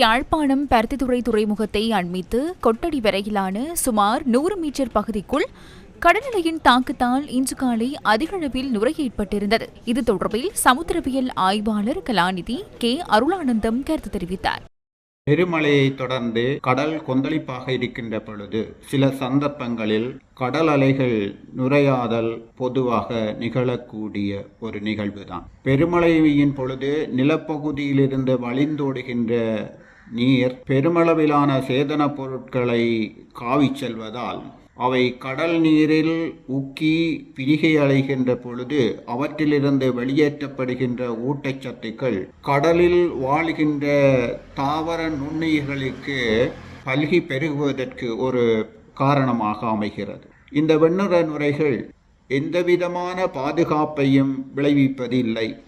யாழ்ப்பாணம் பருத்தித்துறை துறைமுகத்தை அண்மித்து கொட்டடி வரையிலான சுமார் நூறு மீட்டர் பகுதிக்குள் கடல்நிலையின் தாக்கத்தால் இன்று காலை அதிகளவில் நுரை ஏற்பட்டிருந்தது. இது தொடர்பில் சமுத்திரவியல் ஆய்வாளர் கலாநிதி கே. அருளானந்தம் கருத்து தெரிவித்தார். பெருமழையை தொடர்ந்து கடல் கொந்தளிப்பாக இருக்கின்ற பொழுது சில சந்தர்ப்பங்களில் கடல் அலைகள் நுரையாதல் பொதுவாக நிகழக்கூடிய ஒரு நிகழ்வுதான். பெருமழையின் பொழுது நிலப்பகுதியிலிருந்து வழிந்தோடுகின்ற நீர் பெருமளவிலான சேதனப் பொருட்களை காவிச் செல்வதால் அவை கடல் நீரில் உக்கி பிரிகை அலைகின்ற பொழுது அவற்றிலிருந்து வெளியேற்றப்படுகின்ற ஊட்டச்சத்துக்கள் கடலில் வாழ்கின்ற தாவர நுண்ணுயிர்களுக்கு பல்கி பெருகுவதற்கு ஒரு காரணமாக அமைகிறது. இந்த வெண்ணுற நுரைகள் எந்தவிதமான பாதுகாப்பையும் விளைவிப்பதில்லை.